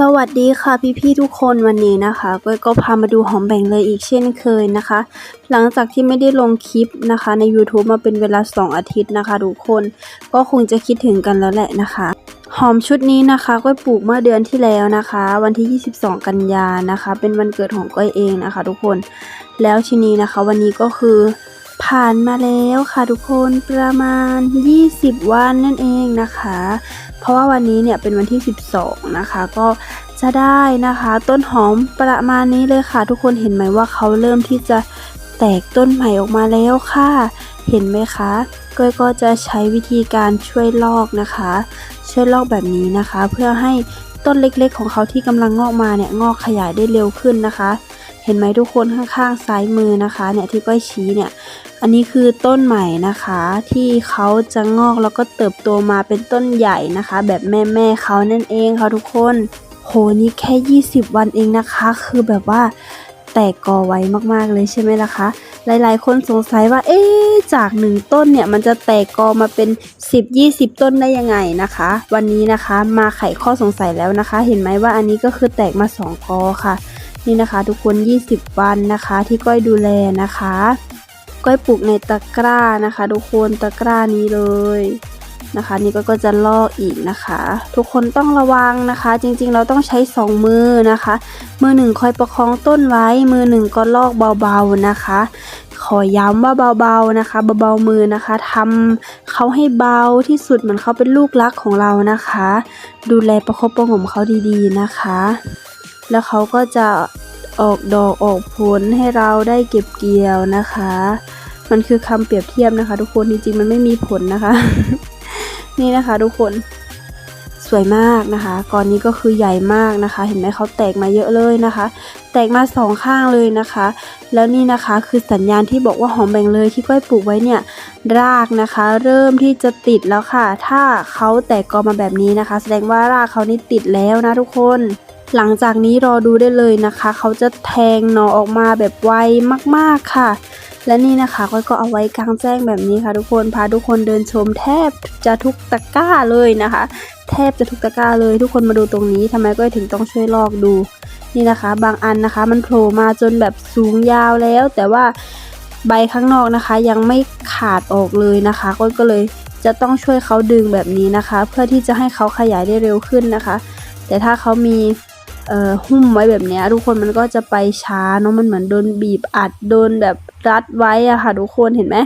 สวัสดีค่ะพี่ๆทุกคนวันนี้นะคะก้อยก็พามาดูหอมแบ่งเลยอีกเช่นเคยนะคะ หลังจากที่ไม่ได้ลงคลิปนะคะ ใน YouTube มาเป็นเวลา 2 อาทิตย์นะคะทุกคนก็คงจะคิดถึงกันแล้วแหละนะคะ หอมชุดนี้นะคะก้อยปลูกเมื่อเดือนที่แล้วนะคะ วันที่ 22 กันยานะคะ เป็นวันเกิดของก้อยเองนะคะ ทุกคนแล้วทีนี้นะคะ วันนี้ก็คือผ่านมาแล้วค่ะทุกคนประมาณ 20 วันนั่นเองนะคะ ราะว่าวันนี้เนี่ยเป็นวันที่ 12 นะคะ ก็จะได้นะคะ ต้นหอมประมาณนี้เลยค่ะ ทุกคนเห็นไหมว่าเขาเริ่มที่จะแตกต้นใหม่ออกมาแล้วค่ะ เห็นไหมคะก้อยก็จะใช้วิธีการช่วยลอกนะคะ ช่วยลอกแบบนี้นะคะ เพื่อให้ต้นเล็กๆ ของเขาที่กำลังงอกมาเนี่ยงอกขยายได้เร็วขึ้นนะคะ เห็นไหมทุกคนข้างๆซ้ายมือนะคะเนี่ยที่ก้อยชี้เนี่ย อันนี้คือต้นใหม่นะคะ ที่เขาจะงอกแล้วก็เติบโตมาเป็นต้นใหญ่นะคะ แบบแม่ๆเขานั่นเองค่ะทุกคนโหนี่แค่ 20 วันเองนะคะ คือแบบว่าแตกกอไวมากๆเลยใช่ไหมล่ะคะ หลายๆ คนสงสัยว่า เอ๊จากหนึ่งต้นเนี่ยมันจะแตกกอมาเป็น 10-20 ต้นได้ยังไงนะคะ วันนี้นะคะมาไขข้อสงสัยแล้วนะคะ เห็นไหมว่าอันนี้ก็คือแตกมา 2 กอค่ะ นี่นะคะ ทุกคน 20 วันนะคะ ที่ก้อยดูแลนะคะ ก้อยปลูกในตะกร้านะคะ ทุกคนตะกร้านี้เลยนะคะ นี่ก็ก็จะลอกอีกนะคะ ทุกคนต้องระวังนะคะ จริงๆ เราต้องใช้สองมือนะคะ มือหนึ่งคอยประคองต้นไว้ มือหนึ่งก็ลอกเบาๆนะคะ ขอย้ำว่าเบาๆนะคะเบาๆมือนะคะทำเขาให้เบาที่สุดเหมือนเขาเป็นลูกรักของเรานะคะ ดูแลประคบประงมเขาดีๆนะคะ แล้วเขาก็จะออกดอกออกผลให้เราได้เก็บเกี่ยวนะคะ มันคือคำเปรียบเทียบนะคะ ทุกคนจริงๆมันไม่มีผลนะคะ นี่นะคะทุกคนสวยมากนะคะก่อนนี้ก็คือใหญ่มากนะคะ เห็นไหมเขาแตกมาเยอะเลยนะคะ แตกมาสองข้างเลยนะคะ แล้วนี่นะคะคือสัญญาณที่บอกว่าหอมแบ่งเลยที่ก้อยปลูกไว้เนี่ยรากนะคะ เริ่มที่จะติดแล้วค่ะ ถ้าเขาแตกกอมาแบบนี้นะคะ แสดงว่ารากเขานี่ติดแล้วนะทุกคน หลังจากนี้รอดูได้เลยนะคะ เขาจะแทงหนอออกมาแบบไวมากๆค่ะ และนี่นะคะก้อยก็เอาไว้กลางแจ้งแบบนี้ค่ะ ทุกคนพาทุกคนเดินชมแทบจะทุกตะกร้าเลยนะคะ แทบจะทุกตะกร้าเลย ทุกคนมาดูตรงนี้ทำไมก้อยถึงต้องช่วยลอกดูนี่นะคะ บางอันนะคะ มันโผล่มาจนแบบสูงยาวแล้ว แต่ว่าใบข้างนอกนะคะ ยังไม่ขาดออกเลยนะคะก้อยก็เลยจะต้องช่วยเขาดึงแบบนี้นะคะ เพื่อที่จะให้เขาขยายได้เร็วขึ้นนะคะ แต่ถ้าเขามี เอ่อหุ้มไว้แบบนี้ทุกคนมันก็จะไปช้าเนาะมันเหมือนโดนบีบอัดโดนแบบรัดไว้อะค่ะ ทุกคนเห็นไหม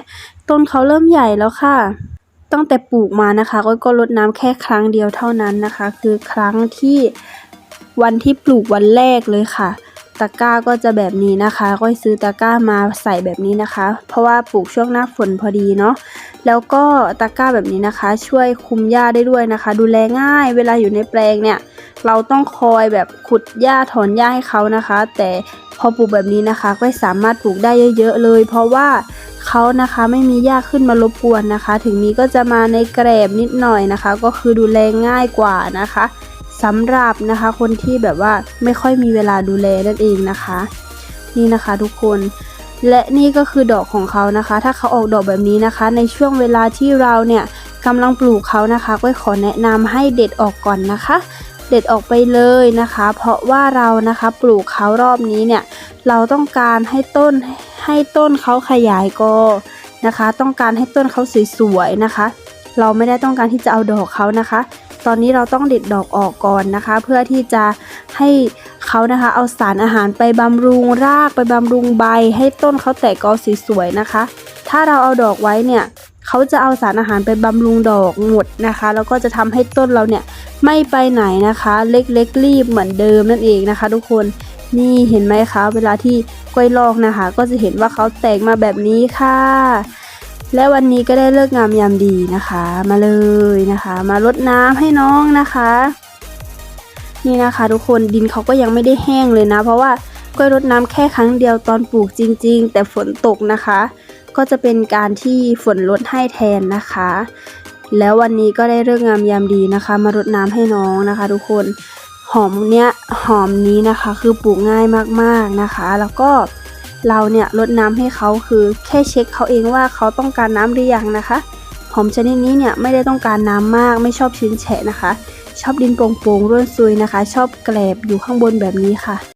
ต้นเขาเริ่มใหญ่แล้วค่ะ ตั้งแต่ปลูกมานะคะก็ก็รดน้ำแค่ครั้งเดียวเท่านั้นนะคะ คือครั้งที่วันที่ปลูกวันแรกเลยค่ะ ตะกร้าก็จะแบบนี้นะคะ ก็ซื้อตะกร้ามาใส่แบบนี้นะคะ เพราะว่าปลูกช่วงหน้าฝนพอดีเนาะแล้วก็ตะกร้าแบบนี้นะคะ ช่วยคุมหญ้าได้ด้วยนะคะ ดูแลง่ายเวลาอยู่ในแปลงเนี่ย เราต้องคอยแบบขุดหญ้าถอนหญ้าให้เขานะคะ แต่พอปลูกแบบนี้นะคะก็สามารถปลูกได้เยอะๆเลย เพราะว่าเขานะคะไม่มีหญ้าขึ้นมารบกวนนะคะ ถึงนี้ก็จะมาในแกรบนิดหน่อยนะคะ ก็คือดูแลง่ายกว่านะคะ สำหรับนะคะคนที่แบบว่าไม่ค่อยมีเวลาดูแลนั่นเองนะคะ นี่นะคะทุกคนและนี่ก็คือดอกของเขานะคะ ถ้าเขาออกดอกแบบนี้นะคะ ในช่วงเวลาที่เราเนี่ยกำลังปลูกเขานะคะก็ขอแนะนำให้เด็ดออกก่อนนะคะ เด็ดออกไปเลยนะคะ เพราะว่าเรานะคะปลูกเขารอบนี้เนี่ยเราต้องการให้ต้นให้ต้นเขาขยายกอนะคะ ต้องการให้ต้นเขาสวยๆนะคะ เราไม่ได้ต้องการที่จะเอาดอกเขานะคะ ตอนนี้เราต้องเด็ดดอกออกก่อนนะคะ เพื่อที่จะให้เขานะคะ เอาสารอาหารไปบำรุงรากไปบำรุงใบ ให้ต้นเขาแตกกอสวยๆนะคะ ถ้าเราเอาดอกไว้เนี่ยเขาจะเอาสารอาหารไปบำรุงดอกหมดนะคะ แล้วก็จะทำให้ต้นเราเนี่ยไม่ไปไหนนะคะ เล็กๆรีบเหมือนเดิมนั่นเองนะคะ ทุกคนนี่เห็นไหมคะ เวลาที่กล้วยลอกนะคะ ก็จะเห็นว่าเขาแตกมาแบบนี้ค่ะ และวันนี้ก็ได้เลิกงามยามดีนะคะ มาเลยนะคะ มารดน้ำให้น้องนะคะ นี่นะคะ ทุกคนดินเขาก็ยังไม่ได้แห้งเลยนะ เพราะว่ากล้วยรดน้ำแค่ครั้งเดียวตอนปลูกจริง ๆ แต่ฝนตกนะคะ ก็จะเป็นการที่ฝนลดให้แทนนะคะ แล้ววันนี้ก็ได้เรื่องามยามดีนะคะ มารดน้ำให้น้องนะคะ ทุกคนหอมเนี้ยหอมนี้นะคะ คือปลูกง่ายมากๆนะคะ แล้วก็ เราเนี่ยรดน้ำให้เขาคือแค่เช็คเขาเองว่าเขาต้องการน้ำหรือยังนะคะ หอมชนิดนี้เนี่ยไม่ได้ต้องการน้ำมากไม่ชอบชื้นแฉะนะคะ ชอบดินโป่งๆร่วนซุยนะคะ ชอบแกลบอยู่ข้างบนแบบนี้ค่ะ